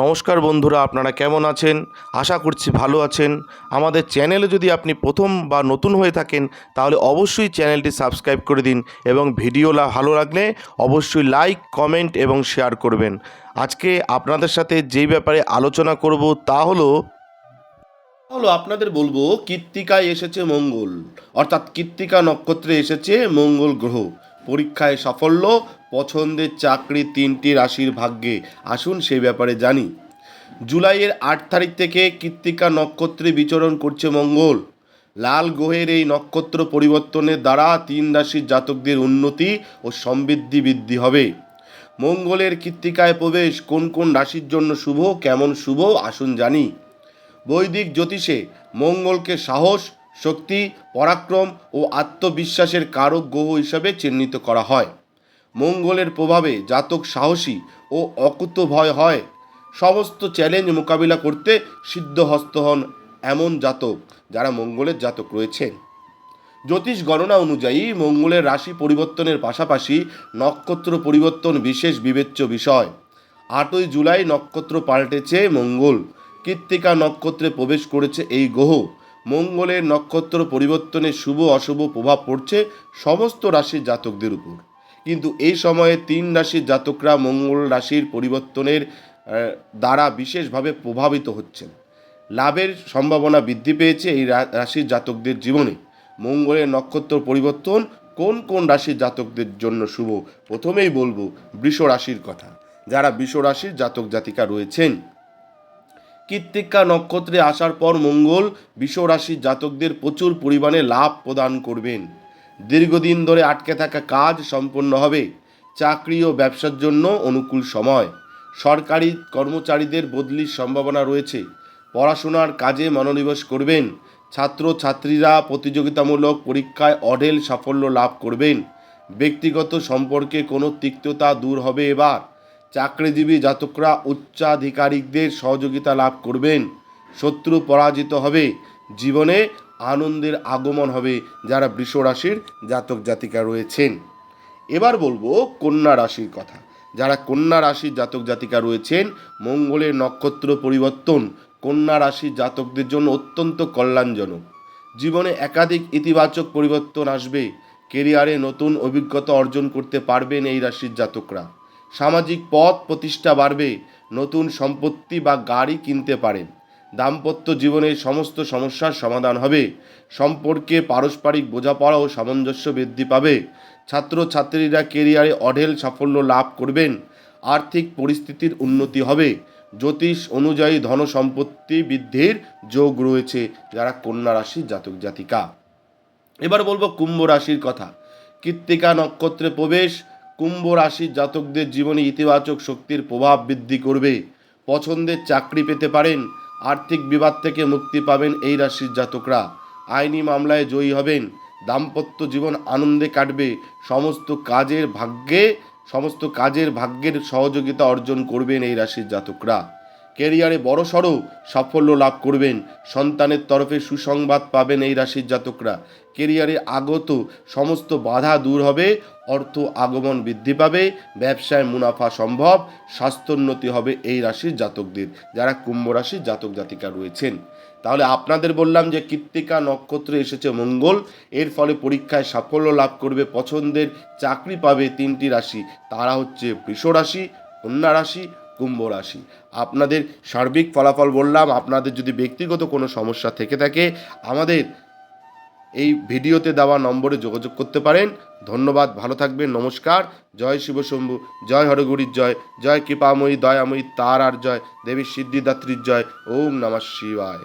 নমস্কার বন্ধুরা, আপনারা কেমন আছেন? আশা করছি ভালো আছেন। আমাদের চ্যানেলে যদি আপনি প্রথম বা নতুন হয়ে থাকেন, তাহলে অবশ্যই চ্যানেলটি সাবস্ক্রাইব করে দিন এবং ভিডিও ভালো লাগলে অবশ্যই লাইক, কমেন্ট এবং শেয়ার করবেন। আজকে আপনাদের সাথে যেই ব্যাপারে আলোচনা করব তা হলো হলো আপনাদের বলব, কৃত্তিকায় এসেছে মঙ্গল। অর্থাৎ কৃত্তিকা নক্ষত্রে এসেছে মঙ্গল গ্রহ। পরীক্ষায় সাফল্য পছন্দের চাকরি তিনটি রাশির ভাগ্যে আসুন সে ব্যাপারে জানি। জুলাইয়ের আট তারিখ থেকে কৃত্তিকা নক্ষত্রে বিচরণ করছে মঙ্গল। লাল গ্রহের এই নক্ষত্র পরিবর্তনের দ্বারা তিন রাশির জাতকদের উন্নতি ও সমৃদ্ধি বৃদ্ধি হবে। মঙ্গলের কৃত্তিকায় প্রবেশ কোন কোন রাশির জন্য শুভ, কেমন শুভ, আসুন জানি। বৈদিক জ্যোতিষে মঙ্গলকে সাহস, শক্তি, পরাক্রম ও আত্মবিশ্বাসের কারক গ্রহ হিসাবে চিহ্নিত করা হয়। মঙ্গলের প্রভাবে জাতক সাহসী ও অকুত ভয় হয়। সমস্ত চ্যালেঞ্জ মোকাবিলা করতে সিদ্ধহস্ত হন এমন জাতক যারা মঙ্গলের জাতক রয়েছেন জ্যোতিষ গণনা অনুযায়ী মঙ্গলের রাশি পরিবর্তনের পাশাপাশি নক্ষত্র পরিবর্তন বিশেষ বিবেচ্য বিষয়। আটই জুলাই নক্ষত্র পাল্টেছে মঙ্গল। কৃত্তিকা নক্ষত্রে প্রবেশ করেছে এই গ্রহ। মঙ্গলের নক্ষত্র পরিবর্তনের শুভ অশুভ প্রভাব পড়ছে সমস্ত রাশির জাতকদের উপর। কিন্তু এই সময়ে তিন রাশির জাতকরা মঙ্গল রাশির পরিবর্তনের দ্বারা বিশেষভাবে প্রভাবিত হচ্ছেন। লাভের সম্ভাবনা বৃদ্ধি পেয়েছে এই রাশির জাতকদের জীবনে। মঙ্গলের নক্ষত্র পরিবর্তন কোন কোন রাশির জাতকদের জন্য শুভ? প্রথমেই বলব, বৃষ রাশির কথা। যারা বৃষ রাশির জাতক জাতিকা রয়েছেন, কৃত্তিকা নক্ষত্রে আসার পর মঙ্গল বৃষ রাশির জাতকদের প্রচুর পরিমাণে লাভ প্রদান করবেন। দীর্ঘদিন ধরে আটকে থাকা কাজ সম্পন্ন হবে চাকরি ও ব্যবসার জন্য অনুকূল সময়। সরকারি কর্মচারীদের বদলির সম্ভাবনা রয়েছে। পড়াশোনার কাজে মনোনিবেশ করবেন। ছাত্র ছাত্রীরা প্রতিযোগিতামূলক পরীক্ষায় অঢেল সাফল্য লাভ করবেন। ব্যক্তিগত সম্পর্কে কোনো তিক্ততা দূর হবে এবার। চাকরিজীবী জাতকরা উচ্চাধিকারিকদের সহযোগিতা লাভ করবেন। শত্রু পরাজিত হবে। জীবনে আনন্দের আগমন হবে যারা বৃষ রাশির জাতক জাতিকা রয়েছেন। এবার বলব কন্যা রাশির কথা। যারা কন্যা রাশির জাতক জাতিকা রয়েছেন, মঙ্গলের নক্ষত্র পরিবর্তন কন্যা রাশির জাতকদের জন্য অত্যন্ত কল্যাণজনক। জীবনে একাধিক ইতিবাচক পরিবর্তন আসবে। কেরিয়ারে নতুন অভিজ্ঞতা অর্জন করতে পারবেন এই রাশির জাতকরা। সামাজিক পথ প্রতিষ্ঠা বাড়বে। নতুন সম্পত্তি বা গাড়ি কিনতে পারেন। দাম্পত্য জীবনের সমস্ত সমস্যার সমাধান হবে। সম্পর্কে পারস্পরিক বোঝাপড়া ও সামঞ্জস্য বৃদ্ধি পাবে। ছাত্র ছাত্রীরা কেরিয়ারে অঢেল সাফল্য লাভ করবেন। আর্থিক পরিস্থিতির উন্নতি হবে। জ্যোতিষ অনুযায়ী ধন সম্পত্তি বৃদ্ধির যোগ রয়েছে। যারা কন্যা রাশির জাতক, জাতিকা। এবার বলব কুম্ভ রাশির কথা। কৃত্তিকা নক্ষত্রে প্রবেশ। কুম্ভ রাশির জাতকদের জীবনে ইতিবাচক শক্তির প্রভাব বৃদ্ধি করবে। পছন্দের চাকরি পেতে পারেন। আর্থিক বিবাদ থেকে মুক্তি পাবেন এই রাশির জাতকরা। আইনি মামলায় জয়ী হবেন, দাম্পত্য জীবন আনন্দে কাটবে, সমস্ত কাজের ভাগ্যে, সমস্ত কাজের ভাগ্যের সহযোগিতা অর্জন করবেন এই রাশির জাতকরা। কেরিয়ারে বড় সড়ো সাফল্য লাভ করবেন। সন্তানের তরফে সুসংবাদ পাবেন এই রাশির জাতকরা। কেরিয়ারে আগত সমস্ত বাধা দূর হবে, অর্থ আগমন বৃদ্ধি পাবে, ব্যবসায় মুনাফা সম্ভব, স্বাস্থ্যোন্নতি হবে এই রাশির জাতকদের, যারা কুম্ভ রাশির জাতক জাতিকা রয়েছেন। তাহলে আপনাদের বললাম যে কৃত্তিকা নক্ষত্রে এসেছে মঙ্গল, এর ফলে পরীক্ষায় সাফল্য লাভ করবে, পছন্দের চাকরি পাবে তিনটি রাশি, তারা হচ্ছে বৃষ রাশি, কন্যা রাশি কুম্ভ রাশি। আপনাদের সার্বিক ফলাফল বললাম, আপনাদের যদি ব্যক্তিগত কোনো সমস্যা থেকে থাকে, আমাদের এই ভিডিওতে দেওয়া নম্বরে যোগাযোগ করতে পারেন। ধন্যবাদ, ভালো থাকবেন, নমস্কার। জয় শিবশম্ভু জয় হরগুরির জয় জয় কৃপাময়ী, দয়াময়ী তার আর জয়, দেবী সিদ্ধিদাত্রীর জয়। ওম নমঃ শিবায়।